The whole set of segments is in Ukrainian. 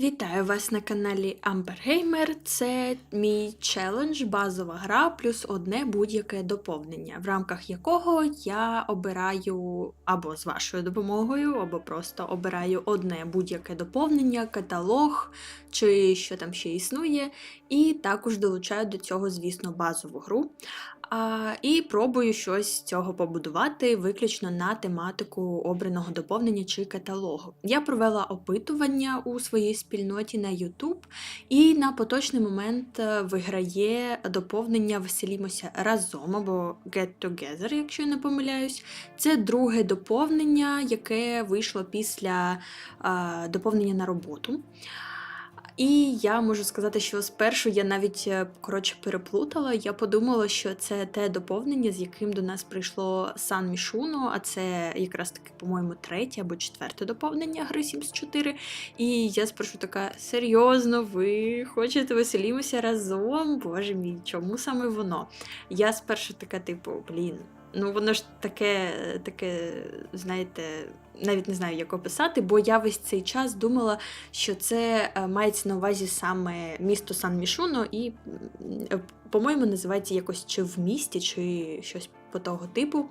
Вітаю вас на каналі Amber Це мій челендж, базова гра, плюс одне будь-яке доповнення, в рамках якого я обираю або з вашою допомогою, або просто обираю одне будь-яке доповнення, каталог чи що там ще існує, і також долучаю до цього, звісно, базову гру. І пробую щось з цього побудувати виключно на тематику обраного доповнення чи каталогу. Я провела опитування у своїй спільноті на YouTube, і на поточний момент е, виграє доповнення Веселімося разом або Get Together, якщо я не помиляюсь. Це друге доповнення, яке вийшло після а, доповнення на роботу. І я можу сказати, що спершу я навіть е, коротше переплутала. Я подумала, що це те доповнення, з яким до нас прийшло Сан Мішуно, а це якраз таки, по-моєму, третє або четверте доповнення гри Sims 4. І я спершу така: серйозно, ви хочете веселімося разом? Боже мій, чому саме воно? Я спершу така, типу, блін. Ну, воно ж таке, таке, знаєте, навіть не знаю, як описати, бо я весь цей час думала, що це е, мається на увазі саме місто Сан Мішуно, і, е, по-моєму, називається якось чи в місті, чи щось по того типу.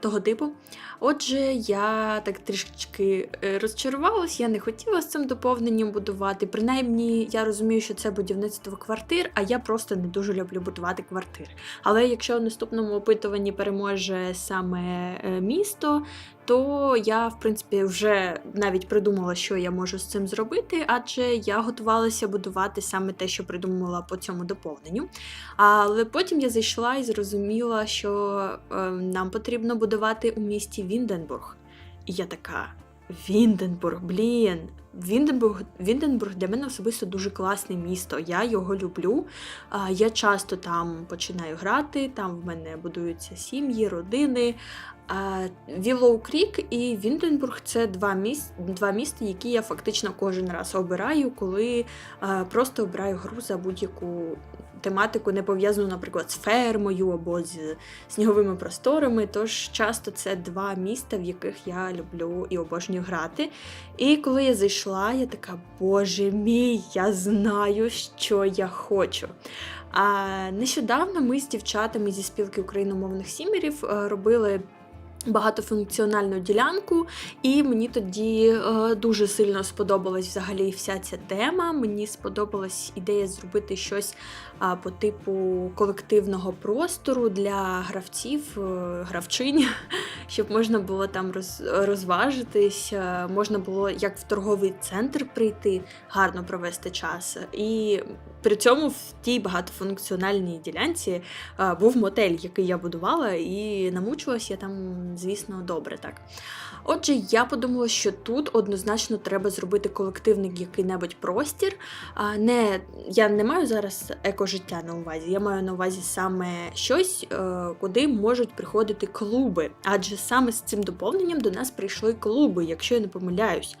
Того типу. Отже, я так трішечки е, розчарувалась, я не хотіла з цим доповненням будувати. Принаймні, я розумію, що це будівництво квартир, а я просто не дуже люблю будувати квартир. Але якщо в наступному опитуванні переможе саме е, місто, то я, в принципі, вже навіть придумала, що я можу з цим зробити, адже я готувалася будувати саме те, що придумала по цьому доповненню. Але потім я зайшла і зрозуміла, що е, нам потрібно будувати у місті Вінденбург. І я така: Вінденбург, блін. Вінденбург, Вінденбург для мене особисто дуже класне місто. Я його люблю. Я часто там починаю грати, там в мене будуються сім'ї, родини. Віллоу Крік і Вінденбург це два міст, два міста, які я фактично кожен раз обираю, коли а, просто обираю гру за будь-яку тематику, не пов'язану, наприклад, з фермою або з сніговими просторами. Тож часто це два міста, в яких я люблю і обожнюю грати. І коли я зайшла, я така, боже мій, я знаю, що я хочу. А нещодавно ми з дівчатами зі спілки україномовних сімерів е, робили багатофункціональну ділянку, і мені тоді е, дуже сильно сподобалась взагалі вся ця тема. Мені сподобалась ідея зробити щось по типу колективного простору для гравців, е, гравчинь, щоб можна було там роз, розважитись, е, можна було як в торговий центр прийти, гарно провести час. І при цьому в тій багатофункціональній ділянці був мотель, який я будувала, і намучилась я там, звісно, добре так. Отже, я подумала, що тут однозначно треба зробити колективний який-небудь простір. Не, Я не маю зараз екожиття на увазі, я маю на увазі саме щось, е, куди можуть приходити клуби. Адже саме з цим доповненням до нас прийшли клуби, якщо я не помиляюсь.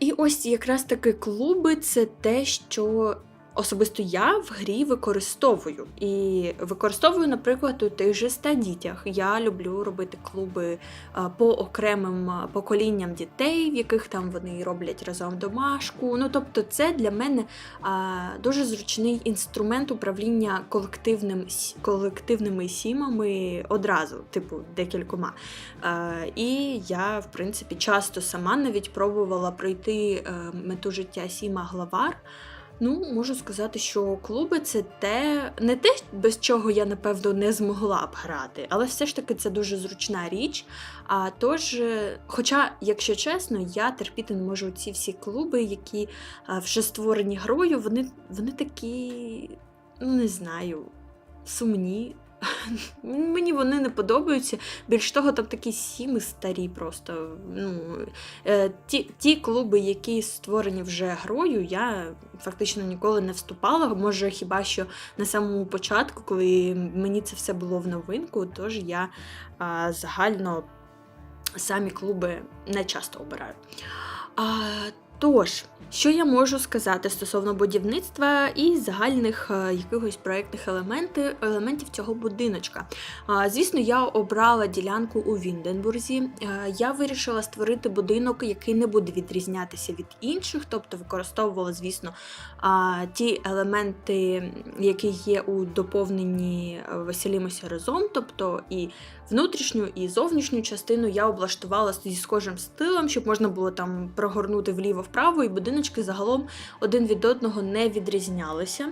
І ось якраз таки клуби це те, що Особисто я в грі використовую. І використовую, наприклад, у тих же ста дітях. Я люблю робити клуби по окремим поколінням дітей, в яких там вони роблять разом домашку. Ну, тобто, це для мене дуже зручний інструмент управління колективним, колективними сімами одразу, типу декількома. І я, в принципі, часто сама навіть пробувала пройти е, мету життя Сіма Главар. Ну, можу сказати, що клуби це те, не те, без чого я, напевно, не змогла б грати, але все ж таки це дуже зручна річ. А тож, е, хоча, якщо чесно, я терпіти не можу ці всі клуби, які вже створені грою, вони, вони такі, ну не знаю, сумні. Мені вони не подобаються. Більш того, там такі сіми старі просто. Ну, е, Ті ті клуби, які створені вже грою, я фактично ніколи не вступала. Може, хіба що на самому початку, коли мені це все було в новинку, тож я а, загально самі клуби не часто обираю. А, Тож, що я можу сказати стосовно будівництва і загальних е, якихось проєктних елементів, елементів цього будиночка? Звісно, я обрала ділянку у Вінденбурзі. Е, Я вирішила створити будинок, який не буде відрізнятися від інших, тобто використовувала, звісно, ті елементи, які є у доповненні е, Веселімося разом, тобто і внутрішню і зовнішню частину я облаштувала зі схожим стилем, щоб можна було там прогорнути вліво-вправо, і будиночки загалом один від одного не відрізнялися.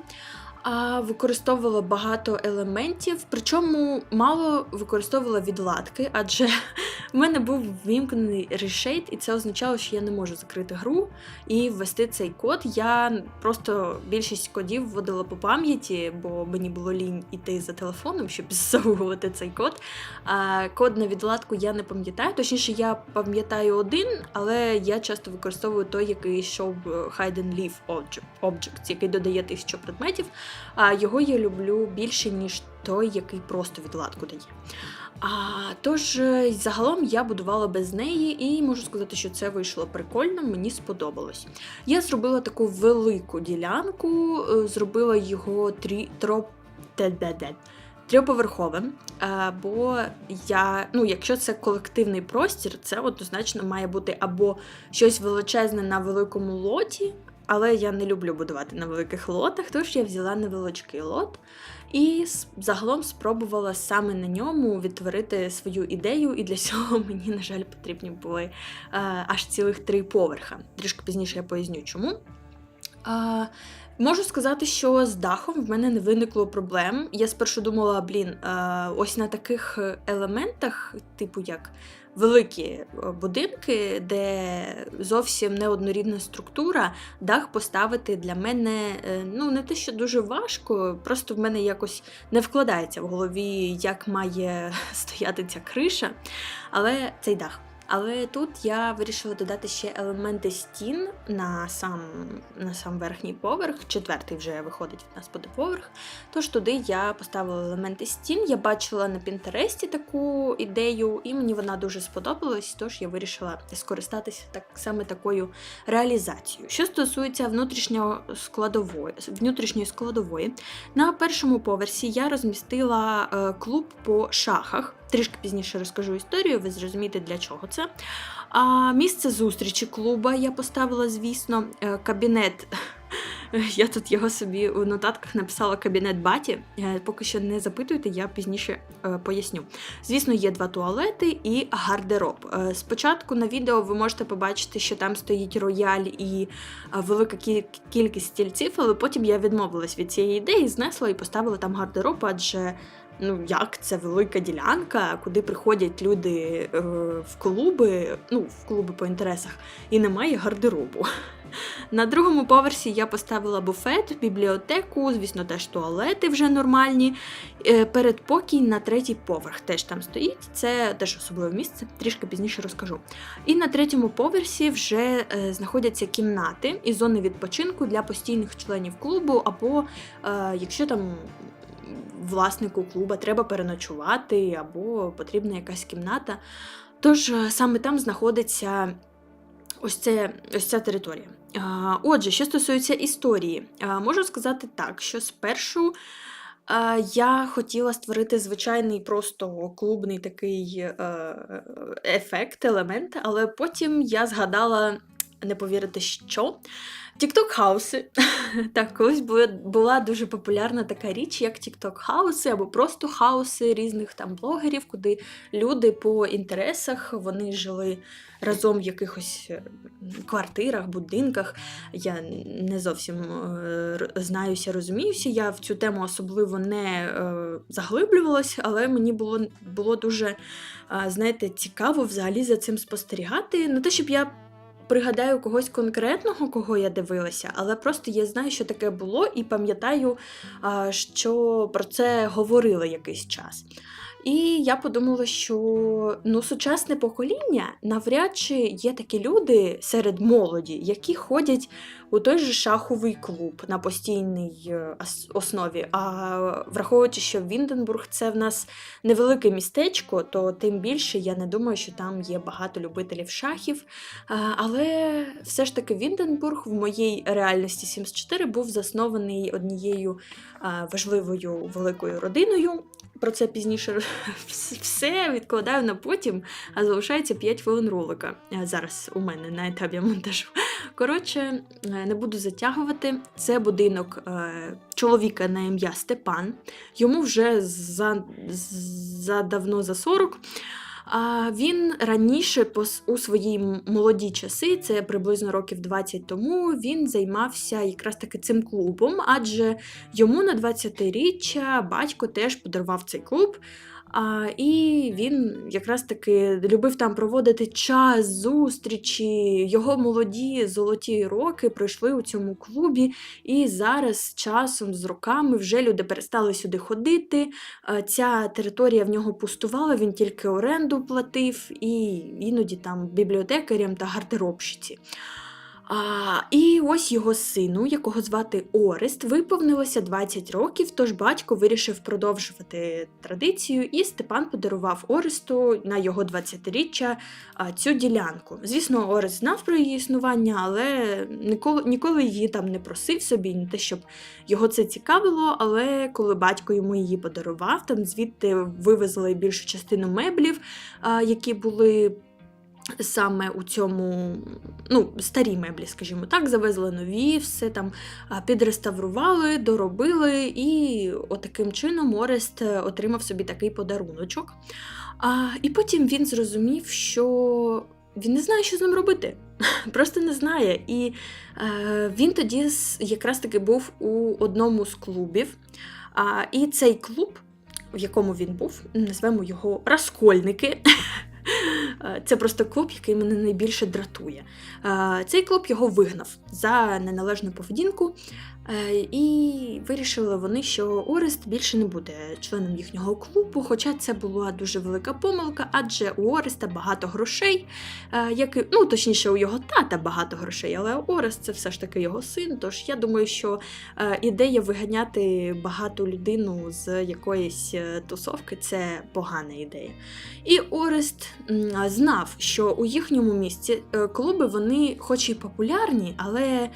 А використовувала багато елементів, причому мало використовувала відладки, адже в мене був ввімкнений решейт, і це означало, що я не можу закрити гру і ввести цей код. Я просто більшість кодів вводила по пам'яті, бо мені було лінь іти за телефоном, щоб зсовувати цей код. А код на відладку я не пам'ятаю. Точніше, я пам'ятаю один, але я часто використовую той, який йшов е, Hide and Leave Object, який додає тисячу предметів. Його я люблю більше, ніж той, який просто відладку дає. А, тож, е, загалом я будувала без неї, і можу сказати, що це вийшло прикольно, мені сподобалось. Я зробила таку велику ділянку, е, зробила його трі, троп, трьоповерховим. е, Бо я, ну, якщо це колективний простір, це однозначно має бути або щось величезне на великому лоті, але я не люблю будувати на великих лотах, тож я взяла невеличкий лот і загалом спробувала саме на ньому відтворити свою ідею, і для цього мені, на жаль, потрібні були е, аж цілих три поверха. Трішки пізніше я поясню, чому. А, можу сказати, що з дахом в мене не виникло проблем. Я спершу думала, блін, е, ось на таких елементах, типу як великі е, будинки, де зовсім неоднорідна структура, дах поставити для мене е, ну не те, що дуже важко, просто в мене якось не вкладається в голові, як має стояти ця криша, але цей дах. Але тут я вирішила додати ще елементи стін на сам, на сам верхній поверх, четвертий вже виходить в нас буде поверх. Тож туди я поставила елементи стін. Я бачила на Пінтересті таку ідею, і мені вона дуже сподобалась, тож я вирішила скористатися так саме такою реалізацією. Що стосується внутрішнього складової, внутрішньої складової, на першому поверсі я розмістила е, клуб по шахах. Трішки пізніше розкажу історію, ви зрозумієте, для чого це. А місце зустрічі клуба я поставила, звісно, е, кабінет. Я тут його собі у нотатках написала кабінет баті. Е, Поки що не запитуйте, я пізніше е, поясню. Звісно, є два туалети і гардероб. Спочатку на відео ви можете побачити, що там стоїть рояль і велика кількість стільців, але потім я відмовилась від цієї ідеї, знесла і поставила там гардероб, адже ну як це велика ділянка, куди приходять люди е, в клуби, ну в клуби по інтересах, і немає гардеробу. На другому поверсі я поставила буфет, бібліотеку, звісно, теж туалети вже нормальні. Е, Передпокій на третій поверх теж там стоїть. Це теж особливе місце, трішки пізніше розкажу. І на третьому поверсі вже е, знаходяться кімнати і зони відпочинку для постійних членів клубу, або якщо там власнику клуба треба переночувати, або потрібна якась кімната. Тож е, саме там знаходиться ось, це, ось ця територія. Отже, що стосується історії, можу сказати так, що спершу я хотіла створити звичайний просто клубний такий е, ефект, елемент, але потім я згадала, не повірите, що. Тікток хауси. Так, колись була, дуже популярна така річ, як тікток хауси або просто хауси різних там блогерів, куди люди по інтересах вони жили разом в якихось е, квартирах, будинках. Я не зовсім е, знаюся, розуміюся. Я в цю тему особливо не е, заглиблювалася, але мені було, було дуже, знаєте, цікаво взагалі за цим спостерігати. Не те, щоб я пригадаю когось конкретного, кого я дивилася, але просто я знаю, що таке було, і пам'ятаю, що про це говорили якийсь час. І я подумала, що ну, сучасне покоління навряд чи є такі люди серед молоді, які ходять у той же шаховий клуб на постійній е, основі. А враховуючи, що Вінденбург це в нас невелике містечко, то тим більше я не думаю, що там є багато любителів шахів. Але все ж таки Вінденбург в моїй реальності Sims 4 був заснований однією важливою великою родиною. Про це пізніше все відкладаю на потім, а залишається 5 хвилин ролика. Е, Зараз у мене на етапі монтажу. Коротше, е, не буду затягувати. Це будинок е, чоловіка на ім'я Степан. Йому вже за, за давно за 40. А він раніше у свої молоді часи, це приблизно років 20 тому, він займався якраз таки цим клубом, адже йому на 20-річчя батько теж подарував цей клуб. А, і він якраз таки любив там проводити час, зустрічі. Його молоді золоті роки пройшли у цьому клубі, і зараз часом, з роками, вже люди перестали сюди ходити. Ця територія в нього пустувала, він тільки оренду платив, і іноді там бібліотекарям та гардеробщиці. А, і ось його сину, якого звати Орест, виповнилося 20 років, тож батько вирішив продовжувати традицію, і Степан подарував Оресту на його 20-річчя а, цю ділянку. Звісно, Орест знав про її існування, але ніколи, ніколи її там не просив собі, не те, щоб його це цікавило. Але коли батько йому її подарував, там звідти вивезли більшу частину меблів, які були саме у цьому, ну, старі меблі, скажімо так, завезли нові, все там підреставрували, доробили, і отаким чином Орест е, отримав собі такий подаруночок. А, і потім він зрозумів, що він не знає, що з ним робити. Просто не знає. І е, він тоді якраз таки був у одному з клубів. А, і цей клуб, в якому він був, назвемо його Раскольники. Е, Це просто клуб, який мене найбільше дратує. Е, Цей клуб його вигнав за неналежну поведінку, і вирішили вони, що Орест більше не буде членом їхнього клубу, хоча це була дуже велика помилка, адже у Ореста багато грошей, е, як і, ну точніше, у його тата багато грошей, але Орест це все ж таки його син. Тож я думаю, що е, ідея виганяти багату людину з якоїсь е, тусовки це погана ідея. І Орест знав, що у їхньому місті е, клуби вони, хоч і популярні, але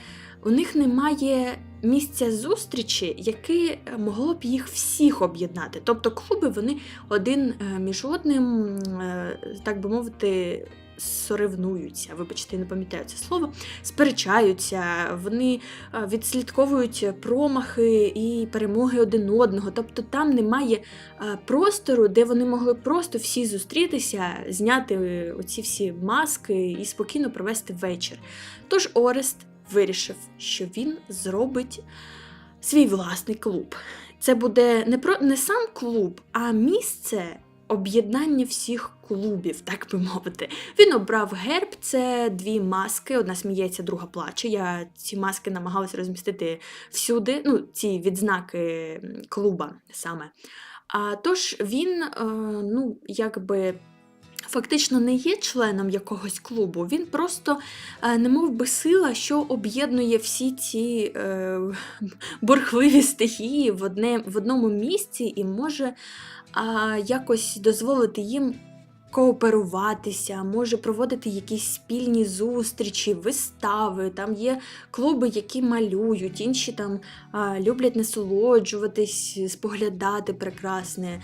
у них немає місця зустрічі, яке могло б їх всіх об'єднати. Тобто клуби вони один е, між одним, е, так би мовити, соревнуються, вибачте, не пам'ятаю це слово, сперечаються, вони е, відслідковують промахи і перемоги один одного. Тобто там немає е, простору, де вони могли просто всі зустрітися, зняти е, оці всі маски і спокійно провести вечір. Тож Орест вирішив, що він зробить свій власний клуб. Це буде не про не сам клуб, а місце об'єднання всіх клубів, так би мовити. Він обрав герб, це дві маски. Одна сміється, друга плаче. Я ці маски намагалася розмістити всюди, ну, ці відзнаки клуба саме. А тож він, е, ну, якби. Фактично не є членом якогось клубу, він просто е, немов би сила, що об'єднує всі ці е, борхливі стихії в, одне, в одному місці і може е, якось дозволити їм кооперуватися, може проводити якісь спільні зустрічі, вистави. Там є клуби, які малюють, інші там люблять насолоджуватись, споглядати прекрасне,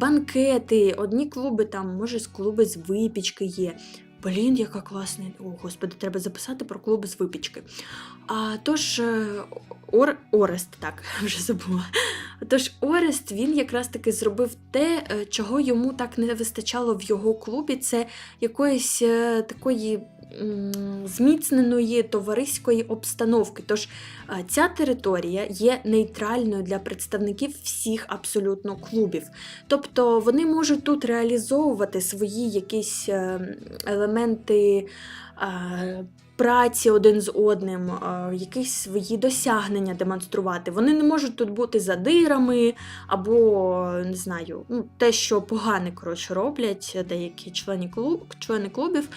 банкети. Одні клуби там, може, клуби з випічки є. Блін, яка класна. О, господи, треба записати про клуб з випічки. А, тож, е, Ор... Орест, так, вже забула. Тож Орест він якраз таки зробив те, е, чого йому так не вистачало в його клубі. Це якоїсь е, такої зміцненої товариської обстановки. Тож е, ця територія є нейтральною для представників всіх абсолютно клубів. Тобто вони можуть тут реалізовувати свої якісь е, елементи. Праці один з одним, е, якісь свої досягнення демонструвати. Вони не можуть тут бути задирами або не знаю, ну, те, що погане коротше роблять деякі члени клуб, члени клубів. Е,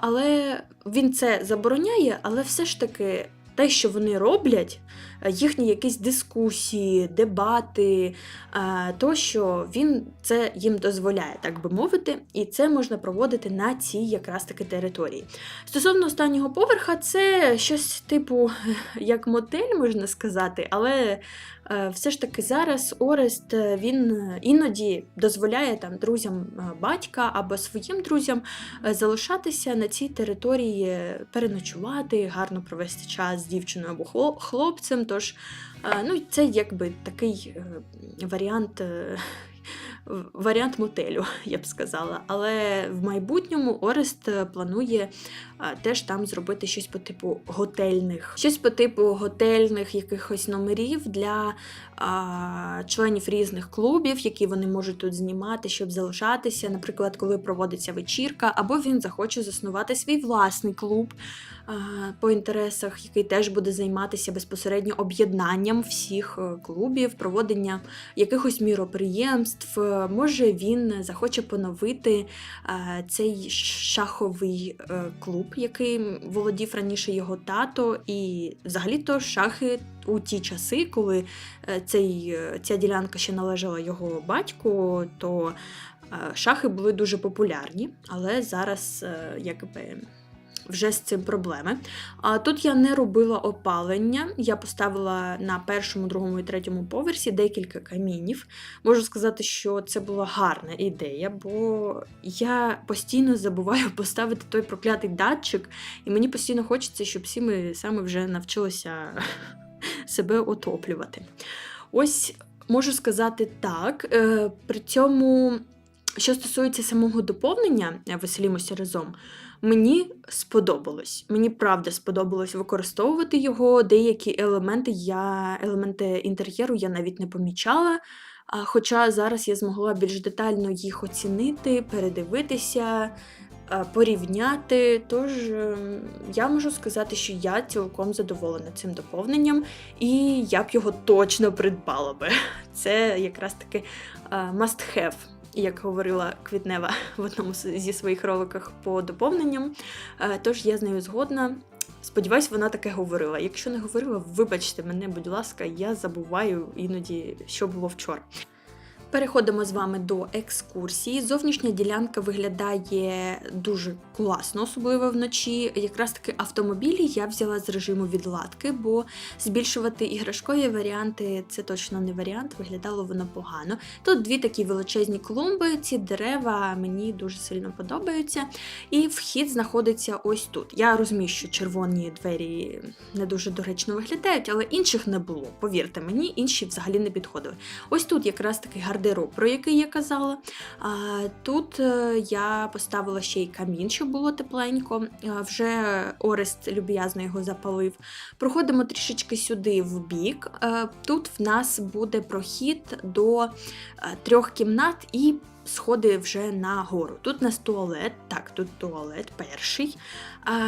Але він це забороняє, але все ж таки те, що вони роблять, е, їхні якісь дискусії, дебати, е, то що він це їм дозволяє, так би мовити, і це можна проводити на цій якраз таки території. Стосовно останнього поверха, це щось типу як мотель, можна сказати, але все ж таки зараз Орест е, він іноді дозволяє там друзям е, батька або своїм друзям е, залишатися на цій території, переночувати, гарно провести час з дівчиною або хло- хлопцем. Тож е, ну, це якби такий е, варіант. Е, Варіант мотелю, я б сказала. Але в майбутньому Орест е, планує теж там зробити щось по типу готельних, щось по типу готельних якихось номерів для а, членів різних клубів, які вони можуть тут знімати, щоб залишатися. Наприклад, коли проводиться вечірка, або він захоче заснувати свій власний клуб по інтересах, який теж буде займатися безпосередньо об'єднанням всіх е, клубів, проводення якихось міроприємств. Може він захоче поновити е, цей шаховий е, клуб, яким володів раніше його тато, і взагалі-то шахи у ті часи, коли цей, ця ділянка ще належала його батьку, то шахи були дуже популярні, але зараз якби. Вже з цим проблеми. А тут я не робила опалення. Я поставила на першому, другому і третьому поверсі декілька камінів. Можу сказати, що це була гарна ідея, бо я постійно забуваю поставити той проклятий датчик, і мені постійно хочеться, щоб всі ми саме вже навчилися себе отоплювати. Ось можу сказати так. Е, При цьому, що стосується самого доповнення веселімося разом. Мені сподобалось. Мені правда сподобалось використовувати його. Деякі елементи я елементи інтер'єру я навіть не помічала. Хоча зараз я змогла більш детально їх оцінити, передивитися, порівняти. Тож ем, я можу сказати, що я цілком задоволена цим доповненням, і я б його точно придбала би. Це якраз таки must have. Як говорила Квітнева в одному зі своїх роликах по доповненням. Е, Тож я з нею згодна. Сподіваюсь, вона таке говорила. Якщо не говорила, вибачте мене, будь ласка, я забуваю іноді, що було вчора. Переходимо з вами до екскурсії. Зовнішня ділянка виглядає дуже класно, особливо вночі. Якраз таки автомобілі я взяла з режиму відладки, бо збільшувати іграшкові варіанти це точно не варіант, виглядало воно погано. Тут дві такі величезні клумби, ці дерева мені дуже сильно подобаються. І вхід знаходиться ось тут. Я розумію, що червоні двері не дуже доречно виглядають, але інших не було. Повірте мені, інші взагалі не підходили. Ось тут якраз такий гардероб, про який я казала. Тут е, я поставила ще й камін, щоб було тепленько. Вже Орест люб'язно його запалив. Проходимо трішечки сюди в бік. Е, Тут в нас буде прохід до е, трьох кімнат і сходи вже на гору. Тут у нас туалет, так, тут туалет перший.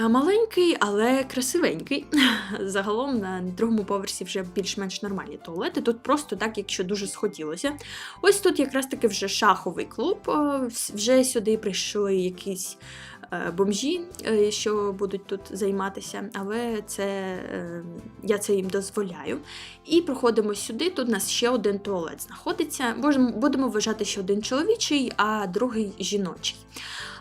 Маленький, але красивенький. Загалом на другому поверсі вже більш-менш нормальні туалети. Тут просто так, якщо дуже схотілося. Ось тут якраз таки вже шаховий клуб. Вже сюди прийшли якісь е, бомжі, е, що будуть тут займатися, але це е, я це їм дозволяю. І проходимо сюди. Тут у нас ще один туалет знаходиться. Будемо вважати, що один чоловічий, а другий жіночий.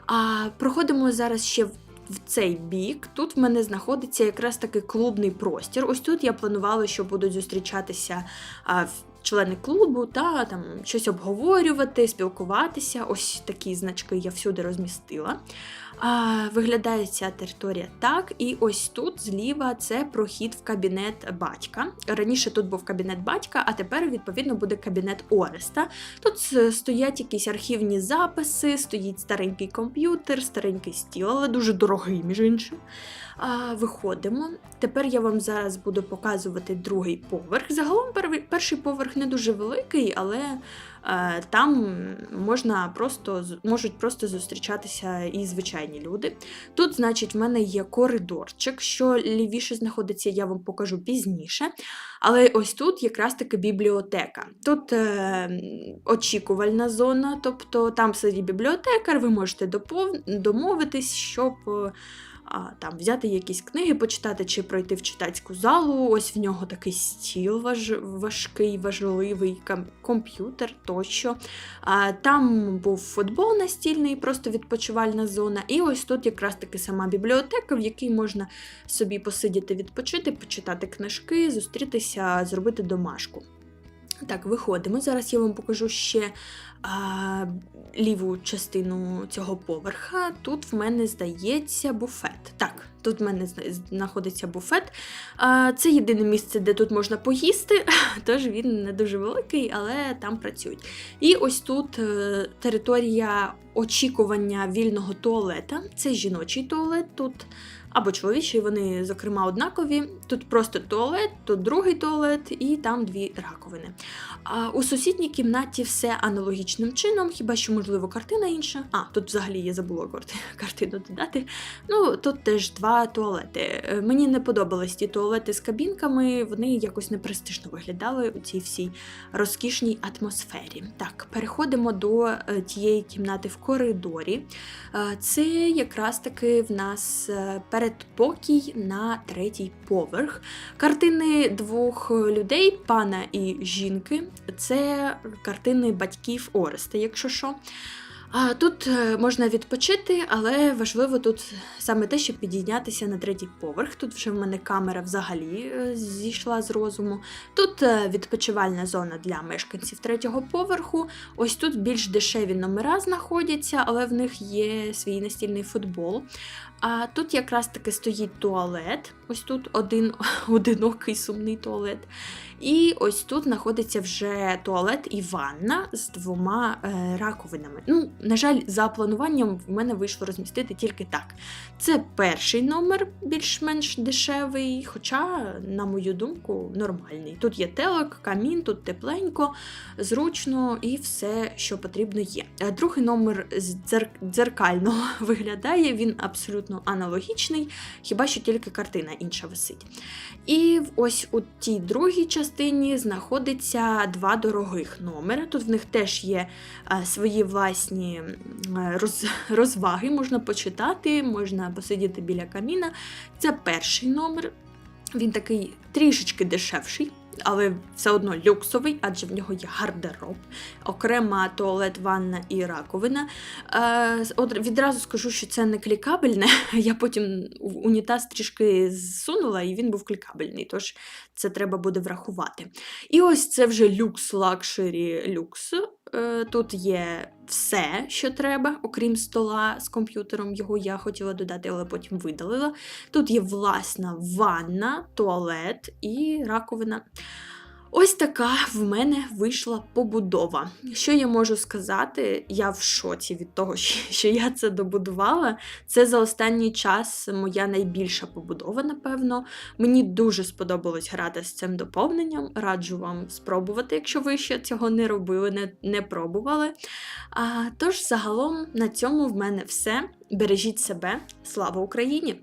А проходимо зараз ще в цей бік. Тут в мене знаходиться якраз таки клубний простір. Ось тут я планувала, що будуть зустрічатися члени клубу та там щось обговорювати, спілкуватися. Ось такі значки я всюди розмістила. А, виглядає ця територія так. І ось тут зліва це прохід в кабінет батька. Раніше тут був кабінет батька, а тепер, відповідно, буде кабінет Ореста. Тут стоять якісь архівні записи, стоїть старенький комп'ютер, старенький стіл, але дуже дорогий, між іншим. А, виходимо. Тепер я вам зараз буду показувати другий поверх. Загалом перший- поверх не дуже великий, але там можна просто, можуть просто зустрічатися і звичайні люди. Тут, значить, в мене є коридорчик, що лівіше знаходиться, я вам покажу пізніше. Але ось тут якраз таки бібліотека. Тут е, очікувальна зона, тобто там сидить бібліотекар, ви можете домовитись, щоб. А, там взяти якісь книги, почитати чи пройти в читацьку залу. Ось в нього такий стіл важ... важкий, важливий ком- комп'ютер тощо. А, там був футбол настільний, просто відпочивальна зона. І ось тут якраз таки сама бібліотека, в якій можна собі посидіти, відпочити, почитати книжки, зустрітися, зробити домашку. Так, виходимо. Зараз я вам покажу ще а, ліву частину цього поверха. Тут в мене здається буфет. Так, тут в мене знаходиться буфет. Це єдине місце, де тут можна поїсти, тож він не дуже великий, але там працюють. І ось тут е, територія очікування вільного туалета. Це жіночий туалет тут. Або чоловічий, вони, зокрема, однакові. Тут просто туалет, тут другий туалет, і там дві раковини. У сусідній кімнаті все аналогічним чином, хіба що, можливо, картина інша. А, тут взагалі я забула картину додати. Ну, тут теж два туалети. Е, Мені не подобались ті туалети з кабінками, вони якось непрестижно виглядали у цій всій розкішній атмосфері. Так, переходимо до е, тієї кімнати в коридорі. Е, Це якраз таки в нас передпокій на третій поверх. Картини двох людей, пана і жінки. Це картини батьків Ореста, якщо що. А тут е, можна відпочити, але важливо тут саме те, щоб підійнятися на третій поверх. Тут вже в мене камера взагалі е, зійшла з розуму. Тут е, відпочивальна зона для мешканців третього поверху. Ось тут більш дешеві номера знаходяться, але в них є свій настільний футбол. А тут якраз таки стоїть туалет. Ось тут один одинокий сумний туалет. І ось тут знаходиться вже туалет і ванна з двома е, раковинами. Ну, на жаль, за плануванням в мене вийшло розмістити тільки так. Це перший номер, більш-менш дешевий, хоча, на мою думку, нормальний. Тут є телек, камін, тут тепленько, зручно і все, що потрібно є. Е, Другий номер дзер- дзеркально виглядає, він абсолютно аналогічний, хіба що тільки картина інша висить. І ось у тій другій частині знаходиться два дорогих номери. Тут в них теж є е, свої власні роз, розваги, можна почитати, можна посидіти біля каміна. Це перший номер. Він такий трішечки дешевший, але все одно люксовий, адже в нього є гардероб, окрема туалет, ванна і раковина. Е, відразу скажу, що це не клікабельне. Я потім унітаз трішки зсунула, і він був клікабельний, тож це треба буде врахувати. І ось це вже люкс лакшері люкс. Е, Тут є все, що треба, окрім стола з комп'ютером. Його я хотіла додати, але потім видалила. Тут є власна ванна, туалет і раковина. Ось така в мене вийшла побудова. Що я можу сказати? Я в шоці від того, що я це добудувала. Це за останній час моя найбільша побудова, напевно. Мені дуже сподобалось грати з цим доповненням. Раджу вам спробувати, якщо ви ще цього не робили, не, не пробували. А, тож, загалом, на цьому в мене все. Бережіть себе. Слава Україні!